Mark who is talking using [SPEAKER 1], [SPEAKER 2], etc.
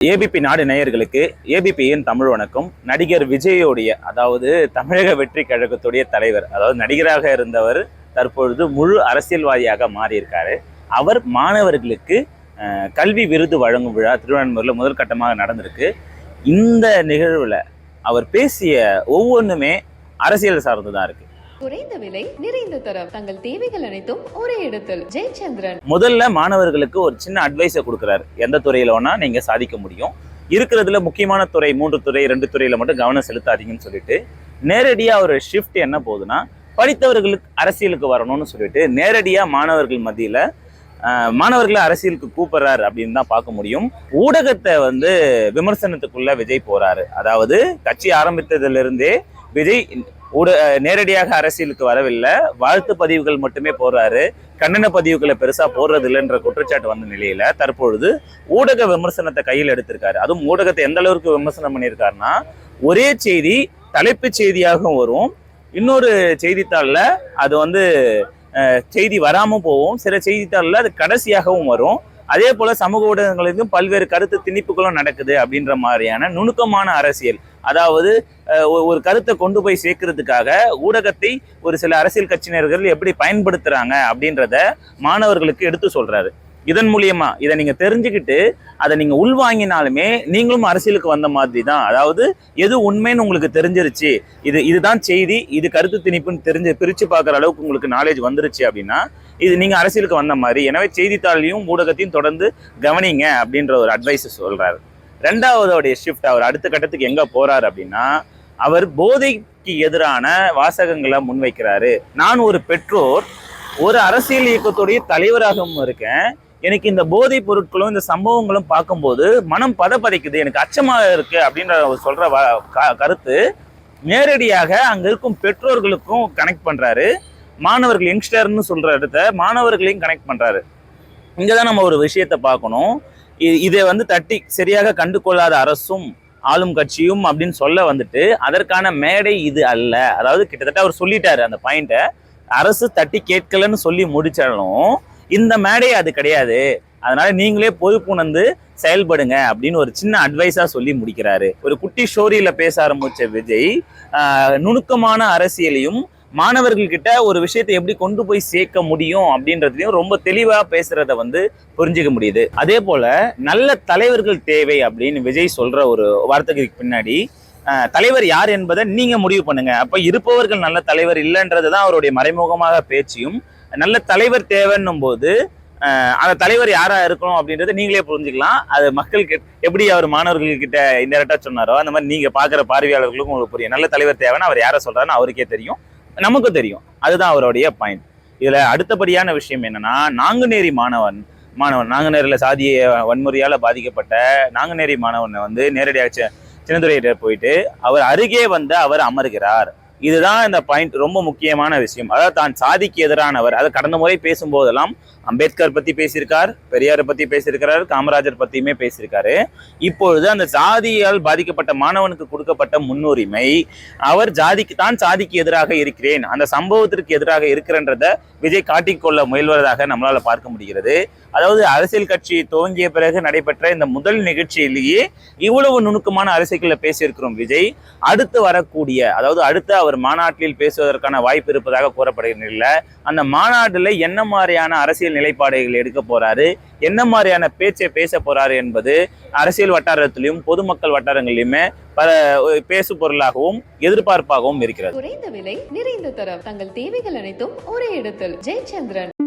[SPEAKER 1] ABP நாடு நேயர்களுக்கு ஏபிபியின் தமிழ் வணக்கம். நடிகர் விஜயோடைய அதாவது தமிழக வெற்றி கழகத்துடைய தலைவர் அதாவது நடிகராக இருந்தவர் தற்பொழுது முழு அரசியல்வாதியாக மாறியிருக்காரு. அவர் மாணவர்களுக்கு கல்வி விருது வழங்கும் விழா திருவண்ணாமலையில் முதல் கட்டமாக நடந்திருக்கு. இந்த நிகழ்வில் அவர் பேசிய ஒவ்வொன்றுமே அரசியல் சார்ந்து தான் இருக்குது
[SPEAKER 2] குறைந்த விலை நிறைந்த தரம். தங்கள் தேவைகள் அனைத்தும் ஒரே இடத்தில். ஜெயச்சந்திரன்.
[SPEAKER 1] முதல்ல மாணவர்களுக்கு ஒரு சின்ன அட்வைஸை கொடுக்குறாரு. எந்த துறையில வேணா நீங்க சாதிக்க முடியும். இருக்கிறதுல முக்கியமான துறை மூன்று துறை ரெண்டு துறையில மட்டும் கவனம் செலுத்தாதீங்கன்னு சொல்லிட்டு நேரடியா ஒரு ஷிஃப்ட் என்ன போகுதுன்னா படித்தவர்களுக்கு அரசியலுக்கு வரணும்னு சொல்லிட்டு நேரடியா மாணவர்கள் மத்தியில மாணவர்களை அரசியலுக்கு கூப்பிடுறாரு அப்படின்னு தான் பார்க்க முடியும். ஊடகத்தை வந்து விமர்சனத்துக்குள்ள விஜய் போறாரு. அதாவது கட்சி ஆரம்பித்ததுல இருந்தே விஜய் ஊட நேரடியாக அரசியலுக்கு வரவில்லை. வாழ்த்து பதிவுகள் மட்டுமே போடுறாரு. கண்டன பதிவுகளை பெருசா போடுறது இல்லைன்ற குற்றச்சாட்டு வந்த நிலையில தற்பொழுது ஊடக விமர்சனத்தை கையில் எடுத்திருக்காரு. அதுவும் ஊடகத்தை எந்த அளவுக்கு விமர்சனம் பண்ணியிருக்காருன்னா ஒரே செய்தி தலைப்புச் செய்தியாகவும் வரும். இன்னொரு செய்தித்தாளில் அது வந்து செய்தி வராமல் போகும். சில செய்தித்தாளில் அது கடைசியாகவும் வரும். அதே போல சமூக ஊடகங்களுக்கும் பல்வேறு கருத்து திணிப்புகளும் நடக்குது அப்படின்ற மாதிரியான நுணுக்கமான அரசியல். அதாவது அஹ், ஒரு கருத்தை கொண்டு போய் சேர்க்கறதுக்காக ஊடகத்தை ஒரு சில அரசியல் கட்சியினர்கள் எப்படி பயன்படுத்துறாங்க அப்படின்றத மாணவர்களுக்கு எடுத்து சொல்றாரு. இதன் மூலியமா இதை நீங்க தெரிஞ்சுக்கிட்டு அதை நீங்க உள்வாங்கினாலுமே நீங்களும் அரசியலுக்கு வந்த மாதிரி தான் அதாவது எது உண்மைன்னு உங்களுக்கு தெரிஞ்சிருச்சு இது இதுதான் செய்தி இது கருத்து திணிப்புன்னு தெரிஞ்சு பிரிச்சு பார்க்குற அளவுக்கு உங்களுக்கு நாலேஜ் வந்துருச்சு அப்படின்னா இது நீங்க அரசியலுக்கு வந்த மாதிரி. எனவே செய்தித்தாளையும் ஊடகத்தையும் தொடர்ந்து கவனிங்க அப்படின்ற ஒரு அட்வைஸ் சொல்றாரு. ரெண்டாவதோடைய ஷிஃப்ட் அவர் அடுத்த கட்டத்துக்கு எங்க போறாரு அப்படின்னா அவர் போதைக்கு எதிரான வாசகங்களை முன்வைக்கிறாரு. நான் ஒரு பெற்றோர் ஒரு அரசியல் இயக்கத்துடைய தலைவராகவும் இருக்கேன் எனக்கு இந்த போதைப் பொருட்களும் இந்த சம்பவங்களும் பார்க்கும்போது மனம் பதப்பதைக்குது எனக்கு அச்சமாக இருக்கு அப்படின்ற அவர் சொல்ற வ- க- கருத்து நேரடியாக அங்க இருக்கும் பெற்றோர்களுக்கும் கனெக்ட் பண்றாரு. மாணவர்கள் யங்ஸ்டர்னு சொல்ற இடத்த மாணவர்களையும் கனெக்ட் பண்றாரு. இங்கதான் நம்ம ஒரு விஷயத்தை பார்க்கணும். இதை வந்து தட்டி சரியாக கண்டு கொள்ளாத அரசும் ஆளும் கட்சியும் அப்படின்னு சொல்ல வந்துட்டு அதற்கான மேடை இது அல்ல. அதாவது கிட்டத்தட்ட அவர் சொல்லிட்டாரு அந்த பாயிண்ட்டை அரசு தட்டி கேட்கலன்னு சொல்லி முடிச்சாலும் இந்த மேடை அது கிடையாது. அதனால நீங்களே பொறுப்புணர்ந்து செயல்படுங்க அப்படின்னு ஒரு சின்ன அட்வைஸா சொல்லி முடிக்கிறாரு. ஒரு குட்டி ஸ்டோரியில பேச ஆரம்பிச்ச விஜய் நுணுக்கமான அரசியலையும் மாணவர்கள் கிட்ட ஒரு விஷயத்தை எப்படி கொண்டு போய் சேர்க்க முடியும் அப்படின்றதையும் ரொம்ப தெளிவாக பேசுறத வந்து புரிஞ்சுக்க முடியுது. அதே போல நல்ல தலைவர்கள் தேவை அப்படின்னு விஜய் சொல்ற ஒரு வார்த்தைக்கு பின்னாடி தலைவர் யார் என்பதை நீங்க முடிவு பண்ணுங்க. அப்ப இருப்பவர்கள் நல்ல தலைவர் இல்லைன்றது தான் அவருடைய மறைமுகமாக பேச்சியும் நல்ல தலைவர் தேவைன்னும் போது அந்த தலைவர் யாரா இருக்கணும் அப்படின்றத நீங்களே புரிஞ்சுக்கலாம். அது மக்களுக்கு எப்படி அவர் மாணவர்கள் கிட்ட இன்டெரக்டா சொன்னாரோ அந்த மாதிரி நீங்க பாக்குற பார்வையாளர்களுக்கும் உங்களுக்கு புரியும். நல்ல தலைவர் தேவைன்னு அவர் யாரை சொல்றாருன்னு அவருக்கே தெரியும். நமக்கும் தெரியும். அதுதான் அவருடைய பாயிண்ட் இதுல அடுத்தபடியான விஷயம் என்னன்னா நாங்குநேரி மாணவன் மாணவன் நாங்குநேரில் சாதிய வன்முறையால் பாதிக்கப்பட்ட நாங்குநேரி மாணவனை வந்து நேரடியாக சி- போயிட்டு அவர் அருகே வந்து அவர் அமர்கிறார். இதுதான் இந்த பாயிண்ட் ரொம்ப முக்கியமான விஷயம். அதாவது தான் சாதிக்கு எதிரானவர். அதை கடந்த முறை பேசும்போதெல்லாம் அம்பேத்கர் பத்தி பேசியிருக்கார் பெரியாரை பத்தி பேசியிருக்கிறார் காமராஜர் பத்தியுமே பேசியிருக்காரு. இப்பொழுது அந்த சாதியால் பாதிக்கப்பட்ட மாணவனுக்கு கொடுக்கப்பட்ட முன்னுரிமை அவர் ஜாதிக்கு தான் சாதிக்கு எதிராக இருக்கிறேன் அந்த சம்பவத்திற்கு எதிராக இருக்கிறன்றத விஜய் காட்டிக்கொள்ள முயல்வதாக நம்மளால பார்க்க முடிகிறது. அதாவது அரசியல் கட்சி துவங்கிய பிறகு நடைபெற்ற இந்த முதல் நிகழ்ச்சியிலேயே இவ்வளவு நுணுக்கமான அரசியல்களை பேசியிருக்கிறோம் விஜய். அடுத்து வரக்கூடிய அதாவது அடுத்து அவர் மாநாட்டில் பேசுவதற்கான வாய்ப்பு இருப்பதாக கூறப்படுகிறதில்ல அந்த மாநாட்டில் என்ன மாதிரியான அரசியல் நிலைப்பாடுகள் எடுக்க போறாரு? என்ன மாதிரியான பேச்சை பேச போறாரு என்பது அரசியல் வட்டாரத்திலையும் பொதுமக்கள் வட்டாரங்களிலுமே பல பேசு பொருளாகவும் எதிர்பார்ப்பாகவும் இருக்கிறது.
[SPEAKER 2] குறைந்த விலை நிறைந்த தரம். தங்கள் தேவைகள் அனைத்தும் ஒரே இடத்தில். ஜெயச்சந்திரன்.